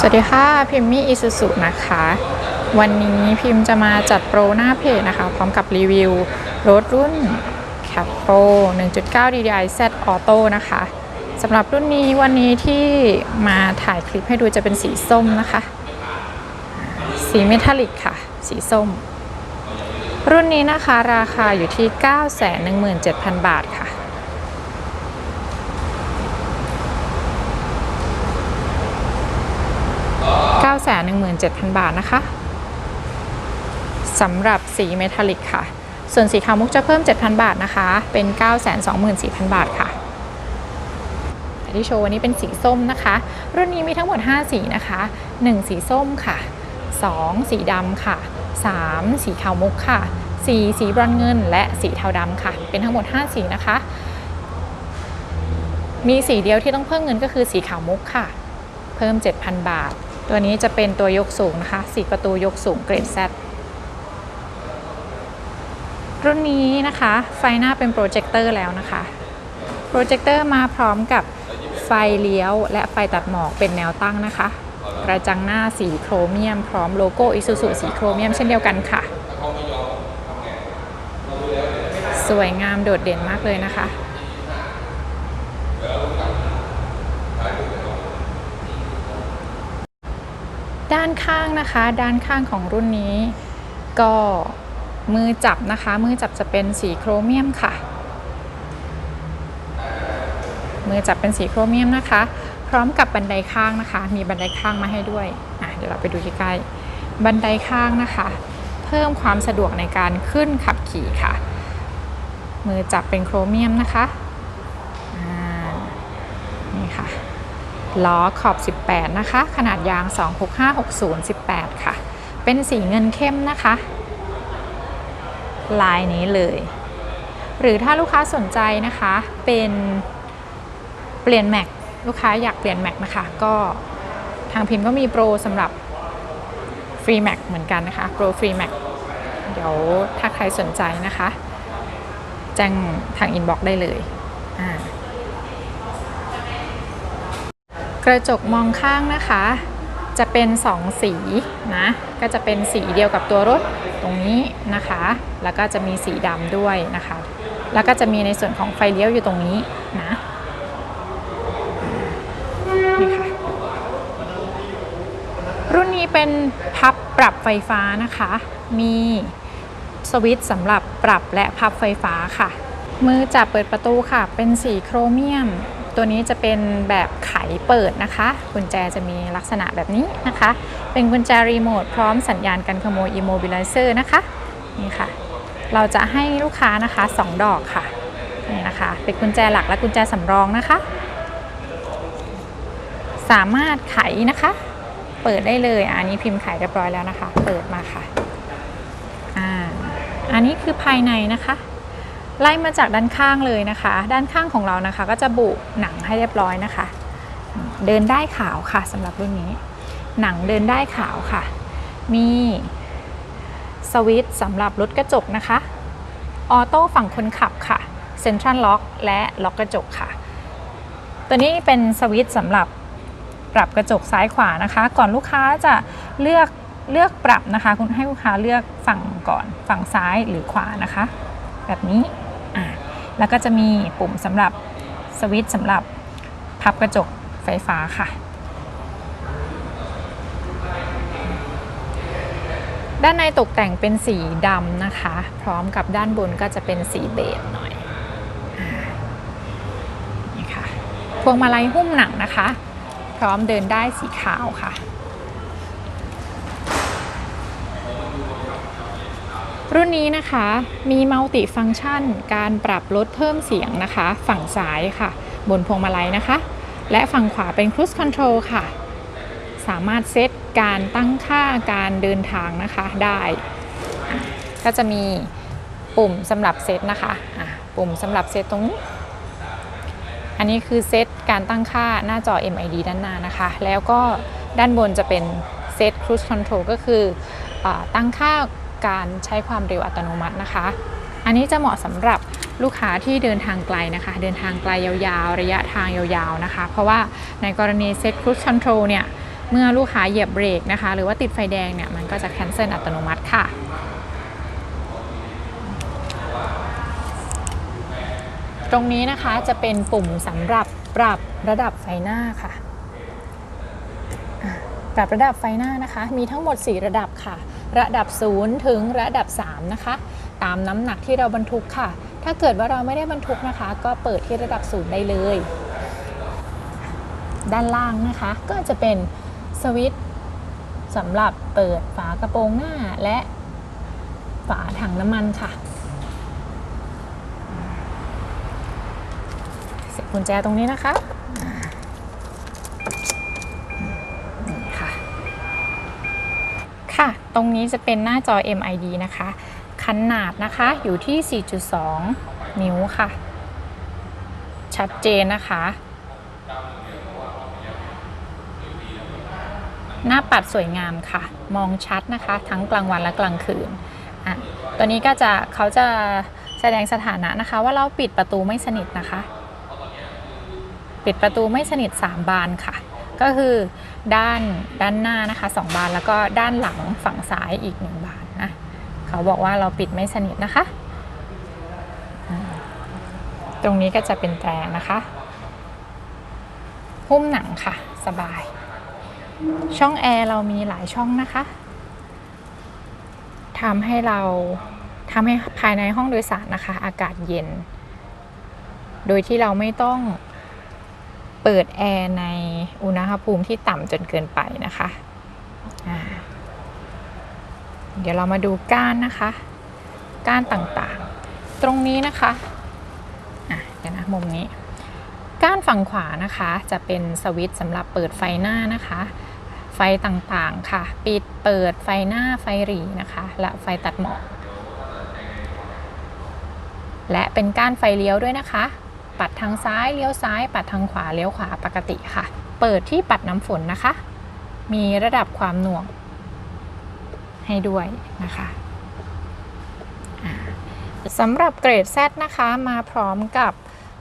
สวัสดีค่ะ พิมมี่อิสุสุนะคะ วันนี้พิมพ์จะมาจัดโปรหน้าเพจนะคะ พร้อมกับรีวิวรถรุ่น c a p p o 1.9 DDI Z Auto นะคะสำหรับรุ่นนี้วันนี้ที่มาถ่ายคลิปให้ดูจะเป็นสีส้มนะคะ สีเมทัลลิกค่ะ สีส้ม รุ่นนี้นะคะราคาอยู่ที่ 917,000 บาทค่ะ 917,000 บาทนะคะสำหรับสีเมทัลลิกค่ะ ส่วนสีขาวมุกจะเพิ่ม 7,000 บาทนะคะ เป็น 924,000 บาทค่ะที่โชว์วันนี้เป็นสีส้มนะคะ รุ่นนี้มีทั้งหมด 5 สีนะคะ 1 สีส้มค่ะ 2 สีดำค่ะ 3 สีขาวมุกค่ะ 4 สีบรอนเงิน และสีเทาดำค่ะ เป็นทั้งหมด 5 สีนะคะ มีสีเดียวที่ต้องเพิ่มเงินก็คือสีขาวมุกค่ะ เพิ่ม 7,000 บาท ตัวนี้จะเป็นตัวยกสูงนะคะ4ประตูยกสูงเกรด Z รุ่นนี้นะคะ ไฟหน้าเป็นโปรเจคเตอร์แล้วนะคะ โปรเจคเตอร์มาพร้อมกับไฟเลี้ยวและไฟตัดหมอกเป็นแนวตั้งนะคะ กระจังหน้าสีโครเมียม พร้อมโลโก้อิซูซุสีโครเมียมเช่นเดียวกันค่ะ สวยงามโดดเด่นมากเลยนะคะ ด้านข้างนะคะ ด้านข้างของรุ่นนี้ ก็มือจับนะคะ มือจับจะเป็นสีโครเมียมค่ะ มือจับเป็นสีโครเมียมนะคะ พร้อมกับบันไดข้างนะคะ มีบันไดข้างมาให้ด้วยเดี๋ยวเราไปดูใกล้ๆบันไดข้างนะคะ เพิ่มความสะดวกในการขึ้นขับขี่ค่ะ มือจับเป็นโครเมียมนะคะอ่านี่ค่ะ ล้อขอบ 18 นะคะ ขนาดยาง 26560 18 ค่ะ เป็นสีเงินเข้มนะคะ ลายนี้เลย หรือถ้าลูกค้าสนใจนะคะ เป็นเปลี่ยนแม็กลูกค้าอยากเปลี่ยนแม็กนะคะ ก็ทางพิมพ์ก็มีโปรสำหรับฟรีแม็กเหมือนกันนะคะ โปรฟรีแม็กเดี๋ยวถ้าใครสนใจนะคะ แจ้งทางอินบ็อกซ์ได้เลยอ่า กระจกมองข้างนะคะ จะเป็น 2 สีนะ ก็จะเป็นสีเดียวกับตัวรถตรงนี้นะคะ แล้วก็จะมีสีดำด้วยนะคะ แล้วก็จะมีในส่วนของไฟเลี้ยวอยู่ตรงนี้นะนี่ค่ะรุ่นนี้เป็นพับปรับไฟฟ้านะคะ มีสวิตช์สำหรับปรับและพับไฟฟ้าค่ะ มือจับเปิดประตูค่ะ เป็นสีโครเมียม ตัวนี้จะเป็นแบบไขเปิดนะคะ กุญแจจะมีลักษณะแบบนี้นะคะ เป็นกุญแจรีโมทพร้อมสัญญาณการขโมย Immobilizer นะคะนี่ค่ะ เราจะให้ลูกค้านะคะ 2 ดอกค่ะนี่นะคะ เป็นกุญแจหลักและกุญแจสำรองนะคะ สามารถไขนะคะ เปิดได้เลยอะอันนี้พิมพ์ไขเรียบร้อยแล้วนะคะ เปิดมาค่ะอ่าอันนี้คือภายในนะคะ ไล่มาจากด้านข้างเลยนะคะ ด้านข้างของเรานะคะ ก็จะบุหนังให้เรียบร้อยนะคะ เดินได้ขาวค่ะสำหรับรุ่นนี้ หนังเดินได้ขาวค่ะ มีสวิตช์สำหรับรถกระจกนะคะ ออโต้ฝั่งคนขับค่ะเซ็นทรัลล็อกและล็อกกระจกค่ะ ตัวนี้เป็นสวิตช์สำหรับปรับกระจกซ้ายขวานะคะ ก่อนลูกค้าจะเลือกเลือกปรับนะคะ คุณให้ลูกค้าเลือกฝั่งก่อนฝั่งซ้ายหรือขวานะคะ แบบนี้ แล้วก็จะมีปุ่มสำหรับสวิตช์สำหรับพับกระจกไฟฟ้าค่ะ ด้านในตกแต่งเป็นสีดำนะคะ พร้อมกับด้านบนก็จะเป็นสีเบจหน่อยอนี่ค่ะพวงมาลัยหุ้มหนังนะคะ พร้อมเดินได้สีขาวค่ะ รุ่นนี้นะคะมีมัลติฟังก์ชัน การปรับลดเพิ่มเสียงนะคะ ฝั่งซ้ายค่ะ บนพวงมาลัยนะคะ และฝั่งขวาเป็น Cruise Control ค่ะ สามารถเซตการตั้งค่าการเดินทางนะคะได้ ก็จะมีปุ่มสำหรับเซตนะคะะปุ่มสำหรับเซตตรงนี้อันนี้คือเซตการตั้งค่าหน้าจอ MID ด้านหน้านะคะ แล้วก็ด้านบนจะเป็นเซต Cruise Control ก็คืออตั้งค่า การใช้ความเร็วอัตโนมัตินะคะ อันนี้จะเหมาะสำหรับลูกค้าที่เดินทางไกลนะคะ เดินทางไกลยาวๆ ระยะทางยาวๆนะคะ เพราะว่าในกรณีเซต Cruise Control เนี่ยเมื่อลูกค้าเหยียบเบรกนะคะ หรือว่าติดไฟแดงเนี่ยมันก็จะแคนเซิลอัตโนมัติค่ะตรงนี้นะคะจะเป็นปุ่มสำหรับปรับระดับไฟหน้าค่ะ ปรับระดับไฟหน้านะคะ มีทั้งหมด 4 ระดับค่ะ ระดับ 0 ถึงระดับ 3 นะคะ ตามน้ำหนักที่เราบรรทุกค่ะ ถ้าเกิดว่าเราไม่ได้บรรทุกนะคะ ก็เปิดที่ระดับ 0 ได้เลย ด้านล่างนะคะ ก็จะเป็นสวิตช์สำหรับเปิดฝากระโปรงหน้าและฝาถังน้ำมันค่ะเสียบกุญแจตรงนี้นะคะ ค่ะ ตรงนี้จะเป็นหน้าจอ MID นะคะ ขนาดนะคะอยู่ที่ 4.2 นิ้วค่ะ ชัดเจนนะคะ หน้าปัดสวยงามค่ะ มองชัดนะคะ ทั้งกลางวันและกลางคืนอะตัวนี้ก็จะเขาจะแสดงสถานะนะคะ ว่าเราปิดประตูไม่สนิทนะคะ ปิดประตูไม่สนิท 3 บานค่ะ ก็คือด้านด้านหน้านะคะ 2 บานแล้วก็ด้านหลังฝั่งซ้ายอีก 1 บานนะเขาบอกว่าเราปิดไม่สนิทนะคะ ตรงนี้ก็จะเป็นแตรนะคะหุ้มหนังค่ะ สบาย ช่องแอร์เรามีหลายช่องนะคะทำให้เราทำให้ภายในห้องโดยสารนะคะ อากาศเย็น โดยที่เราไม่ต้อง เปิดแอร์ในอุณหภูมิที่ต่ำจนเกินไปนะคะ เดี๋ยวเรามาดูก้านนะคะ ก้านต่างๆ ตรงนี้นะคะอะเดี๋ยวนะมุมนี้ ก้านฝั่งขวานะคะ จะเป็นสวิตช์สำหรับเปิดไฟหน้านะคะ ไฟต่างๆค่ะ ปิดเปิดไฟหน้าไฟหรีนะคะ และไฟตัดหมอกและเป็นก้านไฟเลี้ยวด้วยนะคะ ปัดทางซ้ายเลี้ยวซ้าย ปัดทางขวาเลี้ยวขวาปกติค่ะ เปิดที่ปัดน้ำฝนนะคะ มีระดับความหน่วง ให้ด้วยนะคะสำหรับเกรด Z นะคะ มาพร้อมกับ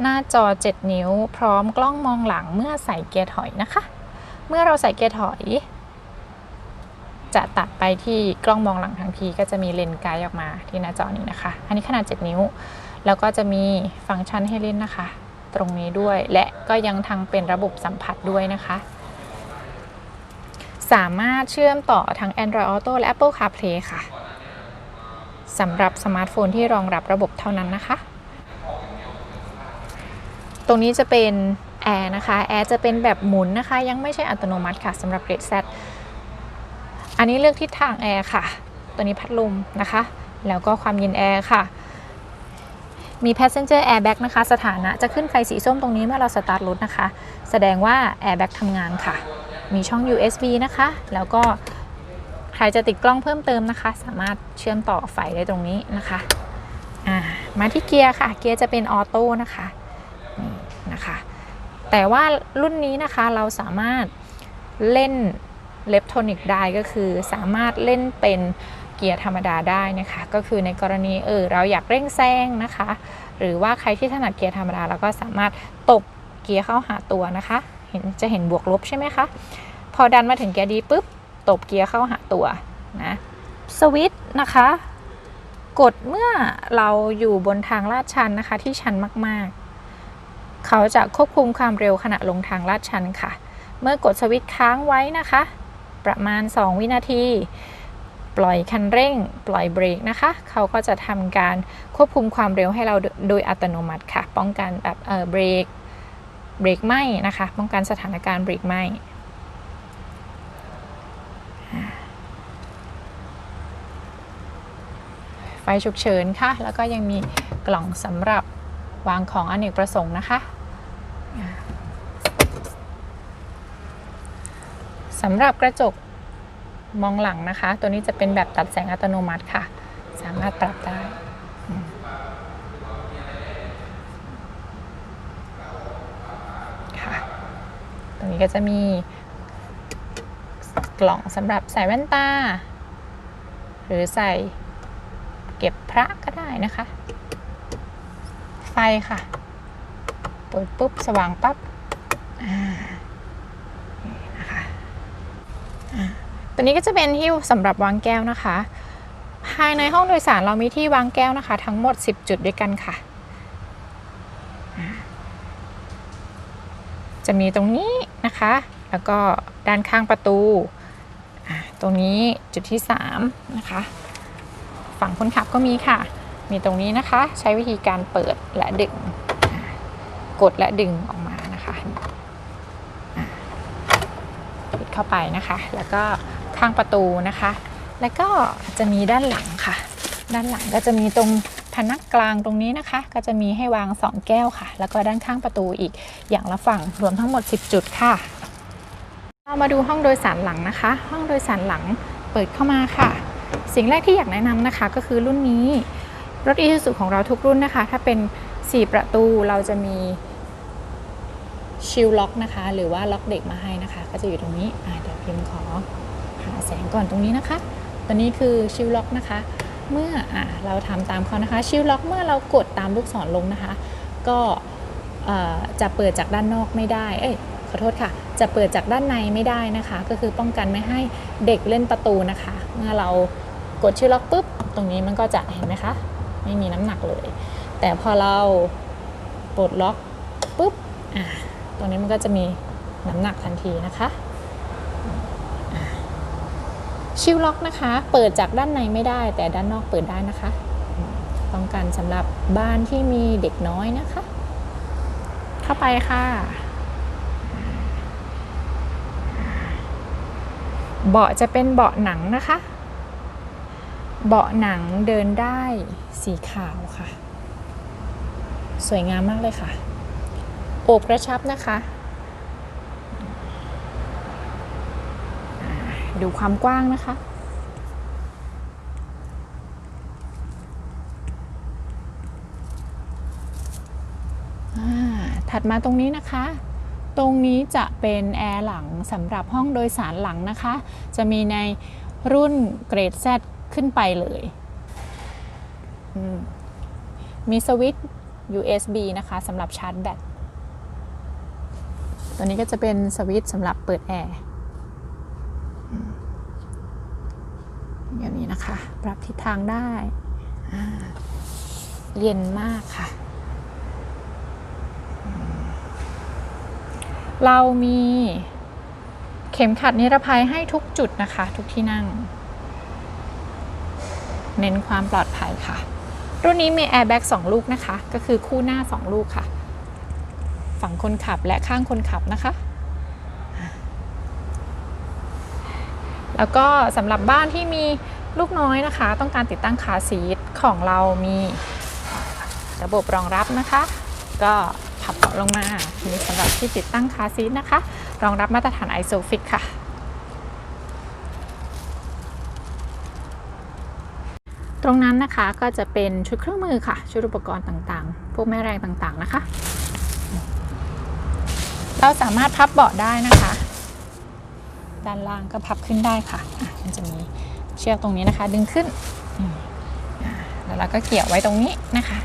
หน้าจอ 7 นิ้ว พร้อมกล้องมองหลังเมื่อใส่เกียร์ถอยนะคะ เมื่อเราใส่เกียร์ถอย จะตัดไปที่กล้องมองหลังทันทีก็จะมีเลนส์ไกด์ออกมาที่หน้าจอนี้นะคะ อันนี้ขนาด 7 นิ้ว แล้วก็จะมีฟังก์ชันให้เล่นนะคะ ตรงนี้ด้วยและก็ยังทั้งเป็นระบบสัมผัสด้วยนะคะ สามารถเชื่อมต่อทั้ง Android Auto และ Apple CarPlay ค่ะสำหรับสมาร์ทโฟนที่รองรับระบบเท่านั้นนะคะ ตรงนี้จะเป็นแอร์นะคะ แอร์จะเป็นแบบหมุนนะคะ ยังไม่ใช่อัตโนมัติค่ะสำหรับเกรด Z อันนี้เลือกทิศทางแอร์ค่ะ ตัวนี้พัดลมนะคะ แล้วก็ความเย็นแอร์ค่ะ มี passenger airbag นะคะ สถานะจะขึ้นไฟสีส้มตรงนี้เมื่อเราสตาร์ทรถนะคะ แสดงว่า airbag ทำงานค่ะ มีช่อง USB นะคะ แล้วก็ใครจะติดกล้องเพิ่มเติมนะคะ สามารถเชื่อมต่อไฟได้ตรงนี้นะคะามาที่เกียร์ค่ะ เกียร์จะเป็นออโต้นะคะนี่นะคะ แต่ว่ารุ่นนี้นะคะเราสามารถเล่นเลปโทนิกได้ก็คือสามารถเล่นเป็น กียร์ธรรมดาได้นะคะ ก็คือในกรณีเออเราอยากเร่งแซงนะคะ หรือว่าใครที่ถนัดเกียร์ธรรมดาเราก็สามารถตบเกียร์เข้าหาตัวนะคะ เห็นจะเห็นบวกลบใช่ไหมคะพอดันมาถึงเกียร์ดีปุ๊บตบเกียร์เข้าหาตัวนะสวิตช์นะคะ กดเมื่อเราอยู่บนทางลาดชันนะคะ ที่ชันมากๆ เขาจะควบคุมความเร็วขณะลงทางลาดชันค่ะ เมื่อกดสวิตช์ค้างไว้นะคะ ประมาณ 2 วินาที ปล่อยคันเร่ง ปล่อยเบรกนะคะ เขาก็จะทำการควบคุมความเร็วให้เราโดยอัตโนมัติค่ะ ป้องกันแบบเเบรกเบรกไหมนะคะ ป้องกันสถานการณ์เบรกไหมไฟฉุกเฉินค่ะ แล้วก็ยังมีกล่องสำหรับวางของอเนกประสงค์นะคะสำหรับกระจก มองหลังนะคะ ตัวนี้จะเป็นแบบตัดแสงอัตโนมัติค่ะ สามารถปรับได้ค่ะตรงนี้ก็จะมีกล่องสำหรับใส่แว่นตา หรือใส่เก็บพระก็ได้นะคะ ไฟค่ะ เปิดปุ๊บ สว่างปั๊บอ่านี่นะคะ ตัวนี้ก็จะเป็นที่สำหรับวางแก้วนะคะ ภายในห้องโดยสารเรามีที่วางแก้วนะคะ ทั้งหมด 10 จุดด้วยกันค่ะ จะมีตรงนี้นะคะ แล้วก็ด้านข้างประตู ตรงนี้จุดที่ 3 นะคะ ฝั่งคนขับก็มีค่ะ มีตรงนี้นะคะ ใช้วิธีการเปิดและดึง กดและดึงออกมานะคะปิดเข้าไปนะคะ แล้วก็ ข้างประตูนะคะ แล้วก็จะมีด้านหลังค่ะ ด้านหลังก็จะมีตรงพนักกลางตรงนี้นะคะ ก็จะมีให้วาง 2 แก้วค่ะ แล้วก็ด้านข้างประตูอีกอย่างละฝั่งรวมทั้งหมด 10 จุดค่ะเรามาดูห้องโดยสารหลังนะคะ ห้องโดยสารหลังเปิดเข้ามาค่ะ สิ่งแรกที่อยากแนะนำนะคะ ก็คือรุ่นนี้รถอีซูซูของเราทุกรุ่นนะคะ ถ้าเป็น 4 ประตูเราจะมีชิลล็อกนะคะ หรือว่าล็อกเด็กมาให้นะคะ ก็จะอยู่ตรงนี้เดี๋ยวพิมขอ แสงก่อนตรงนี้นะคะ ตัวนี้คือชิลล็อกนะคะ เมื่ออเราทำตามเขานะคะ ชิลล็อกเมื่อเรากดตามลูกศรลงนะคะ ก็จะเปิดจากด้านนอกไม่ได้ เอ้ยขอโทษค่ะ จะเปิดจากด้านในไม่ได้นะคะ ก็คือป้องกันไม่ให้เด็กเล่นประตูนะคะ เมื่อเรากดชิลล็อกปุ๊บ ตรงนี้มันก็จะเห็นไหมคะ ไม่มีน้ำหนักเลย แต่พอเราปลดล็อกปุ๊บ อ่าตรงนี้มันก็จะมีน้ำหนักทันทีนะคะ ชิลล็อกนะคะ เปิดจากด้านในไม่ได้ แต่ด้านนอกเปิดได้นะคะอืมป้องกันสำหรับบ้านที่มีเด็กน้อยนะคะ เข้าไปค่ะ เบาะจะเป็นเบาะหนังนะคะ เบาะหนังเดินได้สีขาวค่ะ สวยงามมากเลยค่ะ โอบกระชับนะคะอ่า ดูความกว้างนะคะ ถัดมาตรงนี้นะคะ ตรงนี้จะเป็นแอร์หลังสำหรับห้องโดยสารหลังนะคะ จะมีในรุ่นเกรด Z ขึ้นไปเลยมมีสวิตช์ USB นะคะสำหรับชาร์จแบต ตัวนี้ก็จะเป็นสวิตช์สำหรับเปิดแอร์อืม อย่างนี้นะคะ ปรับทิศทางได้อ่าเย็นมากค่ะ เรามีเข็มขัดนิรภัยให้ทุกจุดนะคะ ทุกที่นั่ง เน้นความปลอดภัยค่ะ รุ่นนี้มีแอร์แบ็ก2ลูกนะคะ ก็คือคู่หน้า2ลูกค่ะ ฝั่งคนขับและข้างคนขับนะคะ แล้วก็สำหรับบ้านที่มีลูกน้อยนะคะ ต้องการติดตั้งคาซีทของเรามีระบบรองรับนะคะ ก็พับเบาะลงมามีสำหรับที่ติดตั้งคาซีทนะคะ รองรับมาตรฐาน ISOFIX ค่ะตรงนั้นนะคะก็จะเป็นชุดเครื่องมือค่ะ ชุดอุปกรณ์ต่างๆ พวกแม่แรงต่างๆนะคะ เราสามารถพับเบาะได้นะคะ ด้านล่างก็พับขึ้นได้ค่ะอะ มันจะมีเชือกตรงนี้นะคะ ดึงขึ้นอ่าแล้วเราก็เกี่ยวไว้ตรงนี้นะคะ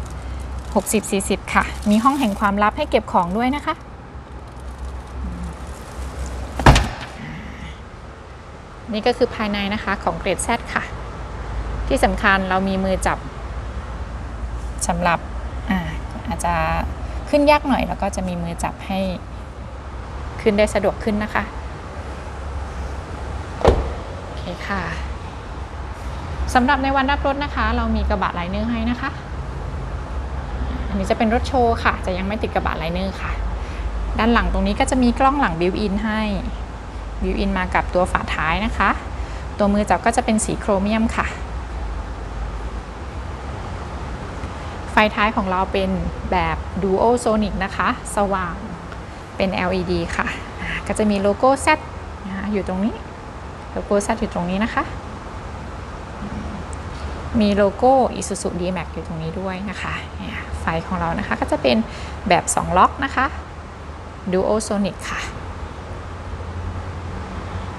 60-40 ค่ะ มีห้องแห่งความลับให้เก็บของด้วยนะคะนี่ก็คือภายในนะคะของเกรด Z ค่ะ ที่สำคัญเรามีมือจับสำหรับอาอาจจะขึ้นยากหน่อยแล้วก็จะมีมือจับให้ขึ้นได้สะดวกขึ้นนะคะ คค่ะสำหรับในวันรับรถนะคะ เรามีกระบะไลเนอร์ให้นะคะ อันนี้จะเป็นรถโชว์ค่ะ จะยังไม่ติดกระบะไลเนอร์ค่ะ ด้านหลังตรงนี้ก็จะมีกล้องหลังบิวอินให้บิวอินมากับตัวฝาท้ายนะคะ ตัวมือจับก็จะเป็นสีโครเมียมค่ะ ไฟท้ายของเราเป็นแบบ Duo Sonic นะคะ สว่างเป็น LED ค่ะ ก็จะมีโลโก้ Z อยู่ตรงนี้ โลโก้ Z อยู่ตรงนี้นะคะ มีโลโก้ Isuzu D-Max อยู่ตรงนี้ด้วยนะคะไฟของเรานะคะก็จะเป็นแบบ 2 ล็อกนะคะ Duo Sonic ค่ะ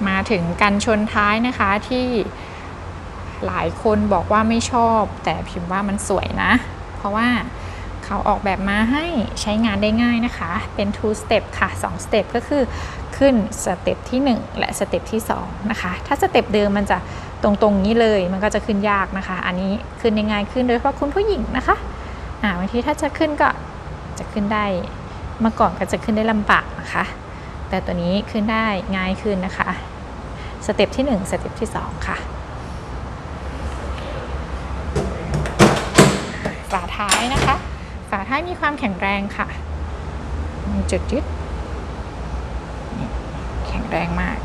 มาถึงกันชนท้ายนะคะที่หลายคนบอกว่าไม่ชอบ แต่พิมพ์ว่ามันสวยนะ เพราะว่าเขาออกแบบมาให้ใช้งานได้ง่ายนะคะ เป็น two step ค่ะ 2 step ก็คือ ขึ้นสเต็ปที่ 1 และสเต็ปที่2นะคะถ้าสเต็ปเดิมมันจะตรงๆนี้เลยมันก็จะขึ้นยากนะคะ อันนี้ขึ้นได้ง่ายขึ้นโดยเฉพาะคุณผู้หญิงนะคะอ่าบางทีถ้าจะขึ้นก็จะขึ้นได้เมื่อก่อนก็จะขึ้นได้ลำบากนะคะ แต่ตัวนี้ขึ้นได้ง่ายขึ้นนะคะสเต็ปที่ 1 สเต็ปที่ 2 ค่ะฝาท้ายนะคะฝาท้ายมีความแข็งแรงค่ะมีจุดยึด แรงมาก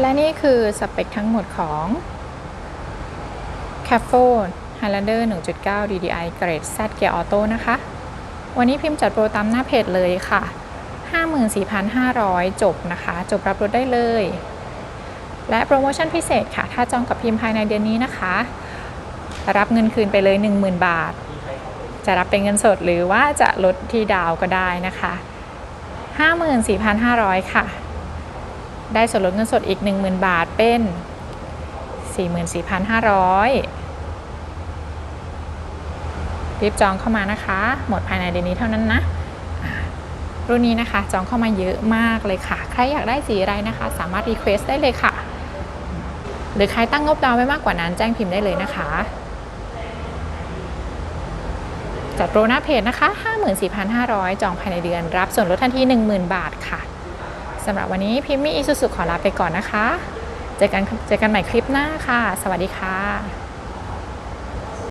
และนี่คือสเปคทั้งหมดของ c a f o Highlander 1.9 DDI เกรด Z Gear Auto นะคะ วันนี้พิมพ์จัดโปรตามหน้าเพจเลยค่ะ 54,500 จบนะคะ จบรับรถได้เลย และโปรโมชั่นพิเศษค่ะ ถ้าจองกับพิมพ์ภายในเดือนนี้นะคะ รับเงินคืนไปเลย 10,000 บาท จะรับเป็นเงินสดหรือว่าจะลดที่ดาวก็ได้นะคะ 54,500 ค่ะ ได้ส่วนลดเงินสดอีก 10,000 บาทเป็น 44,500 รีบจองเข้ามานะคะ หมดภายในเดือนนี้เท่านั้นนะรุ่นนี้นะคะจองเข้ามาเยอะมากเลยค่ะ ใครอยากได้สีอะไรนะคะ สามารถรีเควสได้เลยค่ะ หรือใครตั้งงบดาวไว้มากกว่านั้นแจ้งพิมพ์ได้เลยนะคะ จัดโปรหน้าเพจนะคะ 54,500 จองภายในเดือน รับส่วนลดทันที 10,000 บาทค่ะสำหรับวันนี้พิมพ์มีอีสุสุขอลาไปก่อนนะคะ เจอกันเจอกันใหม่คลิปหน้าค่ะ สวัสดีค่ะ